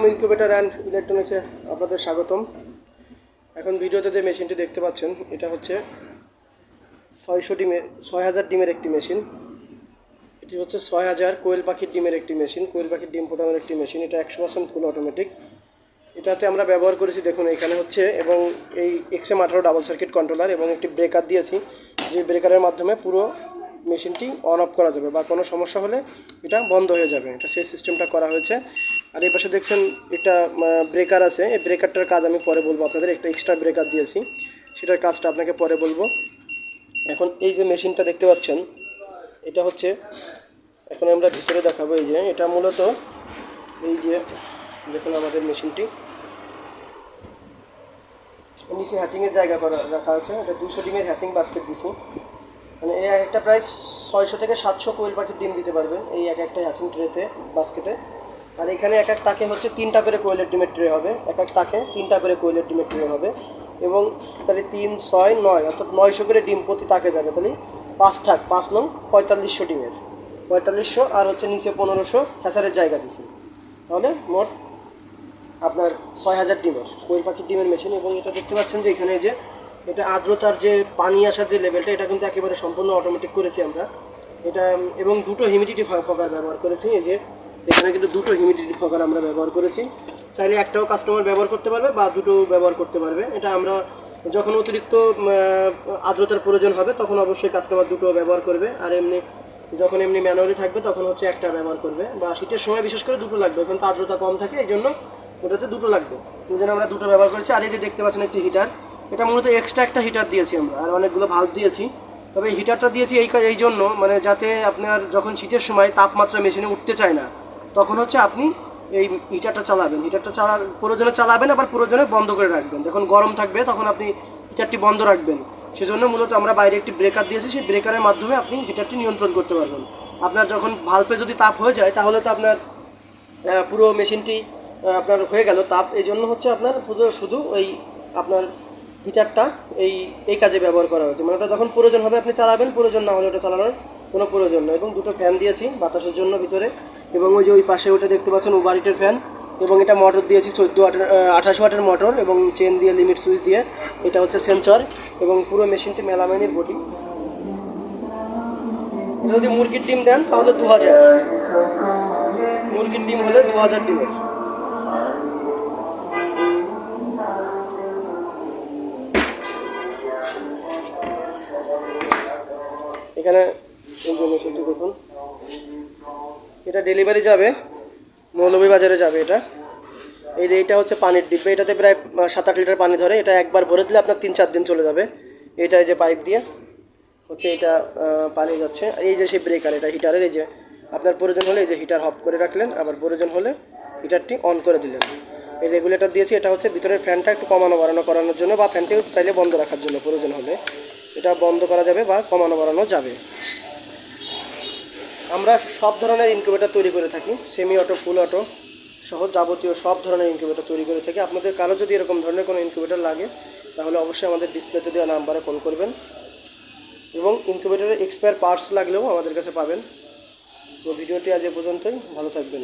Home incubator and ইলেকট্রনিক্সে আপনাদের স্বাগতম। এখন ভিডিওতে যে মেশিনটি দেখতে পাচ্ছেন, এটা হচ্ছে ছয়শো ডিমের ছয় হাজার ডিমের একটি মেশিন। এটি হচ্ছে ছয় হাজার কোয়েল পাখির ডিমের একটি মেশিন, কোয়েল পাখির ডিম ফোটানোর একটি মেশিন। এটা একশো পার্সেন্ট ফুল অটোমেটিক এটাতে আমরা ব্যবহার করেছি, দেখুন, এখানে হচ্ছে, এবং এই এক্সএম আঠারো ডাবল সার্কিট কন্ট্রোলার এবং একটি ব্রেকার দিয়েছি। যে ব্রেকারের মাধ্যমে পুরো মেশিনটি অন অফ করা যাবে বা কোনো সমস্যা হলে এটা বন্ধ হয়ে যাবে। এটা সেই সিস্টেমটা করা হয়েছে। আর এই পাশে দেখছেন একটা ব্রেকার আছে। এই ব্রেকারটার কাজ আমি পরে বলব আপনাদের। একটা এক্সট্রা ব্রেকার দিয়েছি। সেটার কাজটা আপনাকে পরে বলব। এখন এই যে মেশিনটা দেখতে পাচ্ছেন, এটা হচ্ছে, এখন আমরা ভিতরে দেখাবো এই যে, এটা মূলত এই যে, দেখুন আমাদের মেশিনটি নিচে হ্যাচিংয়ের জায়গা করা, রাখা আছে। এটা দুশো ডিমের হ্যাচিং বাস্কেট দিছি। মানে এই এক একটা প্রায় ছয়শো থেকে সাতশো কোয়েল পাখির ডিম দিতে পারবেন এই এক একটা হ্যাচিং ট্রেতে বাস্কেটে আর এখানে এক এক তাকে হচ্ছে তিনটা করে কোয়েলের ডিমের ট্রে হবে। এক এক তাকে তিনটা করে কোয়েলের ডিমের ট্রে হবে। এবং তাহলে তিন, ছয়, নয়, অর্থাৎ নয়শো করে ডিম প্রতি তাকে যাবে। তাহলে পাঁচ থাক, পাঁচ নং পঁয়তাল্লিশশো ডিমের। পঁয়তাল্লিশশো আর হচ্ছে নিচে পনেরোশো হ্যাচারের জায়গা দিছি তাহলে মোট আপনার ছয় হাজার ডিমের। কোয়েল পাখির ডিমের মেশিন এবং এটা দেখতে পাচ্ছেন যে এখানে যে এটা আর্দ্রতার যে পানি আসার যে লেভেলটা এটা কিন্তু একেবারে সম্পূর্ণ অটোমেটিক করেছি আমরা। এটা, এবং দুটো হিউমিডিটি ফকার ব্যবহার করেছি। এই যে এখানে কিন্তু দুটো হিউমিডিটি ফকার আমরা ব্যবহার করেছি। চাইলে একটাও কাস্টমার ব্যবহার করতে পারবে বা দুটো ব্যবহার করতে পারবে। এটা আমরা যখন অতিরিক্ত আর্দ্রতার প্রয়োজন হবে, তখন অবশ্যই কাস্টমার দুটো ব্যবহার করবে। আর এমনি, যখন এমনি ম্যানুয়ালি থাকবে, তখন হচ্ছে একটা ব্যবহার করবে। বা শীতের সময় বিশেষ করে দুটো লাগবে, কিন্তু আর্দ্রতা কম থাকে এই জন্য ওটাতে দুটো লাগবে। এই জন্য আমরা দুটো ব্যবহার করেছি। আর এই যে দেখতে পাচ্ছেন একটি হিটার এটা মূলত এক্সট্রা একটা হিটার দিয়েছি আমরা। আর অনেকগুলো ভাল্ব দিয়েছি। তবে হিটারটা দিয়েছি এই এই জন্য মানে যাতে আপনার যখন শীতের সময় তাপমাত্রা মেশিনে উঠতে চায় না তখন হচ্ছে আপনি এই হিটারটা চালাবেন। হিটারটা চালা প্রয়োজনে চালাবেন, আবার প্রয়োজনে বন্ধ করে রাখবেন। যখন গরম থাকবে, তখন আপনি হিটারটি বন্ধ রাখবেন। সেজন্য মূলত আমরা বাইরে একটি ব্রেকার দিয়েছি। সেই ব্রেকারের মাধ্যমে আপনি হিটারটি নিয়ন্ত্রণ করতে পারবেন। আপনার যখন ভাল্পে যদি তাপ হয়ে যায়, তাহলে তো আপনার পুরো মেশিনটি আপনার হয়ে গেল তাপ। এই জন্য হচ্ছে আপনার শুধু শুধু ওই আপনার হিটারটা এই এই কাজে ব্যবহার করা হয়েছে। মানে ওটা যখন প্রয়োজন হবে, আপনি চালাবেন। প্রয়োজন না হলে ওটা চালানোর কোনো প্রয়োজন নেই। এবং দুটো ফ্যান দিয়েছি বাতাসের জন্য ভিতরে। এবং ওই যে ওই পাশে ওটা দেখতে পাচ্ছেন ও ওভারিটের ফ্যান এবং এটা মোটর দিয়েছি চোদ্দ আঠাশ ওয়াটের মোটর এবং চেন দিয়ে লিমিট সুইচ দিয়ে। এটা হচ্ছে সেন্সর এবং পুরো মেশিনটি মেলামাইনের বডি যদি মুরগির ডিম দেন, তাহলে দু হাজার মুরগির ডিম হলে দু হাজার ডিমের। এখানে এই যে মেশিনটি দেখুন। এটা ডেলিভারি যাবে, মৌলভীবাজারে যাবে এটা। এই যে এইটা হচ্ছে পানির ডিব্বে এটাতে প্রায় সাত আট লিটার পানি ধরে, এটা একবার ভরে দিলে আপনার তিন চার দিন চলে যাবে। এটা এই যে পাইপ দিয়ে হচ্ছে এটা পানি যাচ্ছে। এই যে সেই ব্রেকার এটা হিটারের এই যে আপনার প্রয়োজন হলে এই যে হিটার অফ করে রাখলেন, আবার প্রয়োজন হলে হিটারটি অন করে দিলেন। এই রেগুলেটর দিয়েছি, এটা হচ্ছে ভিতরের ফ্যানটা একটু কমানো বাড়ানো করানোর জন্য, বা ফ্যানটি চাইলে বন্ধ রাখার জন্য প্রয়োজন হলে। এটা বন্ধ করা যাবে বা কমানো বাড়ানো যাবে। আমরা সব ধরনের ইনকিউবেটার তৈরি করে থাকি সেমি অটো ফুল অটো সহ যাবতীয় সব ধরনের ইনকিউবেটার তৈরি করে থাকি। আপনাদের কারও যদি এরকম ধরনের কোনো ইনকিউবেটার লাগে, তাহলে অবশ্যই আমাদের ডিসপ্লেতে দেওয়া নাম্বারে ফোন করবেন। এবং ইনকিউবেটারের এক্সপায়ার পার্টস লাগলেও আমাদের কাছে পাবেন। তো ভিডিওটি আজ এ পর্যন্তই, ভালো থাকবেন।